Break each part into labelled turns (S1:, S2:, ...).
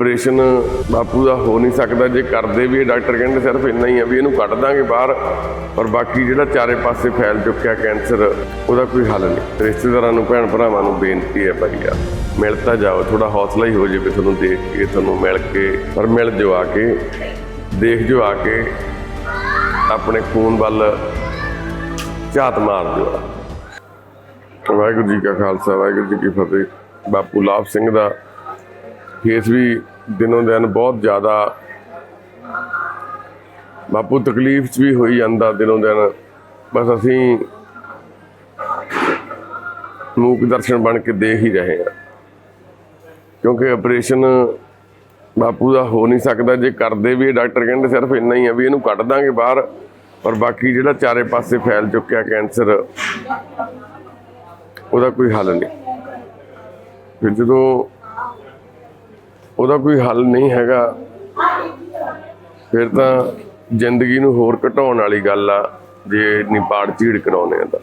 S1: Operation ਬਾਪੂ ਦਾ ਹੋ ਨਹੀਂ ਸਕਦਾ, ਜੇ ਕਰਦੇ ਵੀ ਡਾਕਟਰ ਕਹਿੰਦੇ ਸਿਰਫ ਇੰਨਾ ਹੀ ਆ ਵੀ ਇਹਨੂੰ ਕੱਢ ਦਾਂਗੇ ਬਾਹਰ, ਪਰ ਬਾਕੀ ਜਿਹੜਾ ਚਾਰੇ ਪਾਸੇ ਫੈਲ ਚੁੱਕਿਆ ਕੈਂਸਰ, ਉਹਦਾ ਕੋਈ ਹੱਲ ਨਹੀਂ। ਰਿਸ਼ਤੇਦਾਰਾਂ ਨੂੰ, ਭੈਣ ਭਰਾਵਾਂ ਨੂੰ ਬੇਨਤੀ ਹੈ ਭਾਈ ਯਾਰ, ਮਿਲ ਤਾਂ ਜਾਓ ਥੋੜਾ ਹੌਸਲਾ ਹੀ ਹੋ ਜਾਵੇ ਤੁਹਾਨੂੰ ਦੇਖ ਕੇ, ਤੁਹਾਨੂੰ ਮਿਲ ਕੇ, ਪਰ ਮਿਲ ਜੋ ਆ ਕੇ, ਦੇਖ ਜੋ ਆ ਕੇ, ਆਪਣੇ ਖੂਨ ਵੱਲ ਝਾਤ ਮਾਰ ਦਿਓ ਵਾਹਿਗੁਰੂ ਜੀ ਕਾ ਖਾਲਸਾ, ਵਾਹਿਗੁਰੂ ਜੀ ਕੀ ਫਤਿਹ। ਬਾਪੂ ਲਾਭ ਸਿੰਘ ਦਾ ਕੇਸ ਵੀ ਦਿਨੋਂ ਦਿਨ ਬਹੁਤ ਜ਼ਿਆਦਾ ਬਾਪੂ ਤਕਲੀਫ 'ਚ ਵੀ ਹੋਈ ਜਾਂਦਾ ਦਿਨੋਂ ਦਿਨ। ਬਸ ਅਸੀਂ ਮੂਕ ਦਰਸ਼ਨ ਬਣ ਕੇ ਦੇਖ ਹੀ ਰਹੇ ਹਾਂ। ਕਿਉਂਕਿ ਆਪਰੇਸ਼ਨ ਬਾਪੂ ਦਾ ਹੋ ਨਹੀਂ ਸਕਦਾ। ਜੇ ਕਰਦੇ ਵੀ ਡਾਕਟਰ ਕਹਿੰਦੇ ਸਿਰਫ ਇੰਨਾ ਹੀ ਆ ਵੀ ਇਹਨੂੰ ਕੱਢ ਦਾਂਗੇ ਬਾਹਰ, ਪਰ ਬਾਕੀ ਜਿਹੜਾ ਚਾਰੇ ਪਾਸੇ ਫੈਲ ਚੁੱਕਿਆ ਕੈਂਸਰ, ਉਹਦਾ ਕੋਈ ਹੱਲ ਨਹੀਂ। ਫਿਰ ਜਦੋਂ ਉਹਦਾ ਕੋਈ ਹੱਲ ਨਹੀਂ ਹੈਗਾ। ਫਿਰ ਤਾਂ ਜ਼ਿੰਦਗੀ ਨੂੰ ਹੋਰ ਘਟਾਉਣ ਵਾਲੀ ਗੱਲ ਆ, ਜੇ ਨਿਪਾੜ ਝੀੜ ਕਰਾਉਣੇ ਆ ਤਾਂ।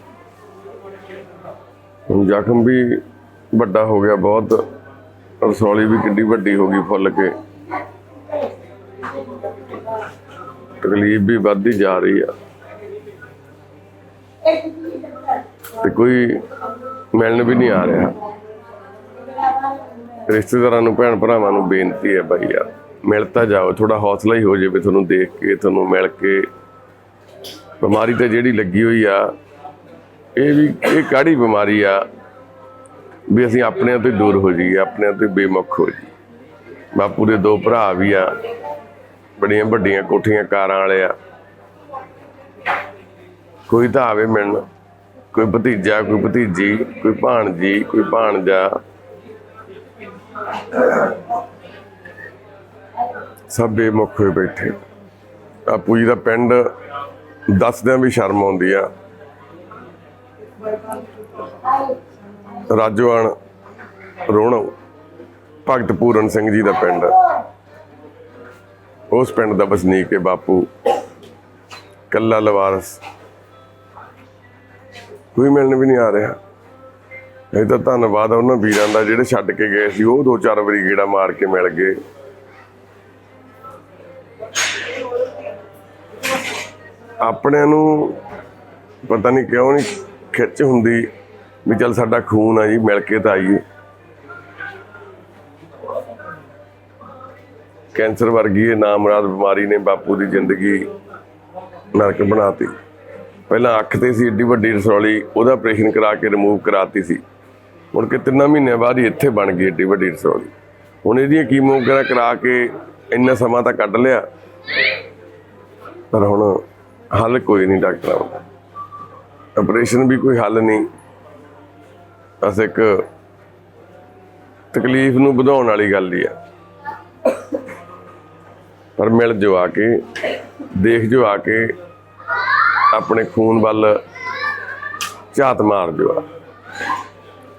S1: ਹੁਣ ਜ਼ਖਮ ਵੀ ਵੱਡਾ ਹੋ ਗਿਆ ਬਹੁਤ ਰਸੌਲੀ ਵੀ ਕਿੰਨੀ ਵੱਡੀ ਹੋ ਗਈ ਫੁੱਲ ਕੇ। ਤਕਲੀਫ ਵੀ ਵੱਧਦੀ ਜਾ ਰਹੀ ਆ। ਤੇ ਕੋਈ ਮਿਲਣ ਵੀ ਨਹੀਂ ਆ ਰਿਹਾ। ਰਿਸ਼ਤੇਦਾਰਾਂ ਨੂੰ, ਭੈਣ ਭਰਾਵਾਂ ਨੂੰ ਬੇਨਤੀ ਹੈ ਭਾਈ ਯਾਰ, ਮਿਲ ਤਾਂ ਜਾਓ ਥੋੜਾ ਹੌਸਲਾ ਹੀ ਹੋ ਜਾਵੇ ਤੁਹਾਨੂੰ ਦੇਖ ਕੇ, ਤੁਹਾਨੂੰ ਮਿਲ ਕੇ। ਬਿਮਾਰੀ ਤਾਂ ਜਿਹੜੀ ਲੱਗੀ ਹੋਈ ਆ, ਇਹ ਵੀ, ਇਹ ਕਾੜੀ ਬਿਮਾਰੀ ਆ ਵੀ ਅਸੀਂ ਆਪਣਿਆਂ ਤੋਂ ਦੂਰ ਹੋ ਜਾਈਏ, ਆਪਣਿਆਂ ਤੋਂ ਬੇਮੁਖ ਹੋ ਜਾਈਏ। ਬਾਪੂ ਦੇ ਦੋ ਭਰਾ ਵੀ ਆ, ਬੜੀਆਂ ਵੱਡੀਆਂ ਕੋਠੀਆਂ ਕਾਰਾਂ ਵਾਲੇ ਆ। ਕੋਈ ਤਾਂ ਆਵੇ ਮਿਲਣ, ਕੋਈ ਭਤੀਜਾ, ਕੋਈ ਭਤੀਜੀ, ਕੋਈ ਭਾਣਜੀ, ਕੋਈ ਭਾਣਜਾ। ਸਭ ਬੇਮੁਖ ਹੋਏ ਬੈਠੇ। ਆਪੂ ਜੀ ਦਾ ਪਿੰਡ ਦੱਸਦਿਆਂ ਵੀ ਸ਼ਰਮ ਆਉਂਦੀ ਆ। ਰਾਜੋਆਣ ਰੋਣੋ ਭਗਤ ਪੂਰਨ ਸਿੰਘ ਜੀ ਦਾ ਪਿੰਡ। ਉਸ ਪਿੰਡ ਦਾ ਵਸਨੀਕ ਹੈ ਬਾਪੂ ਕੱਲਾ ਲਵਾਰਸ। ਕੋਈ ਮਿਲਣ ਵੀ ਨਹੀਂ ਆ ਰਿਹਾ। ਇਹ ਤਾਂ ਧੰਨਵਾਦ ਆ ਉਹਨਾਂ ਵੀਰਾਂ ਦਾ ਜਿਹੜੇ ਛੱਡ ਕੇ ਗਏ ਸੀ, ਉਹ ਦੋ ਚਾਰ ਵਾਰੀ ਗੇੜਾ ਮਾਰ ਕੇ ਮਿਲ ਗਏ। ਆਪਣਿਆਂ ਨੂੰ ਪਤਾ ਨਹੀਂ ਕਿਉਂ ਨਹੀਂ ਖਿੱਚ ਹੁੰਦੀ ਵੀ ਚੱਲ ਸਾਡਾ ਖੂਨ ਆ ਜੀ, ਮਿਲ ਕੇ ਤਾਂ ਆਈਏ। ਕੈਂਸਰ ਵਰਗੀ ਇਹ ਨਾਮਰਾਦ ਬਿਮਾਰੀ ਨੇ ਬਾਪੂ ਦੀ ਜ਼ਿੰਦਗੀ ਨਰਕ ਬਣਾਤੀ। ਪਹਿਲਾਂ ਅੱਖ ਤੇ ਸੀ, ਏਡੀ ਵੱਡੀ ਰਸੌਲੀ, ਉਹਦਾ ਆਪਰੇਸ਼ਨ ਕਰਾ ਕੇ ਰਿਮੂਵ ਕਰਾਤੀ ਸੀ। ਮੁੜ ਕੇ ਤਿੰਨਾਂ ਮਹੀਨਿਆਂ ਬਾਅਦ ਹੀ ਇੱਥੇ ਬਣ ਗਈ ਏਡੀ ਵੱਡੀ ਰਸੌਲੀ। ਹੁਣ ਇਹਦੀਆਂ ਕੀਮੋ ਵਗੈਰਾ ਕਰਾ ਕੇ ਇੰਨਾ ਸਮਾਂ ਤਾਂ ਕੱਢ ਲਿਆ। ਪਰ ਹੁਣ ਹੱਲ ਕੋਈ ਨਹੀਂ ਡਾਕਟਰਾਂ ਦਾ। ਆਪਰੇਸ਼ਨ ਵੀ ਕੋਈ ਹੱਲ ਨਹੀਂ। ਬਸ ਇੱਕ ਤਕਲੀਫ ਨੂੰ ਵਧਾਉਣ ਵਾਲੀ ਗੱਲ ਹੀ ਆ। ਪਰ ਮਿਲ ਜੋ ਆ ਕੇ, ਦੇਖ ਜੋ ਆ ਕੇ, ਆਪਣੇ ਖੂਨ ਵੱਲ ਝਾਤ ਮਾਰ ਜੋ ਆ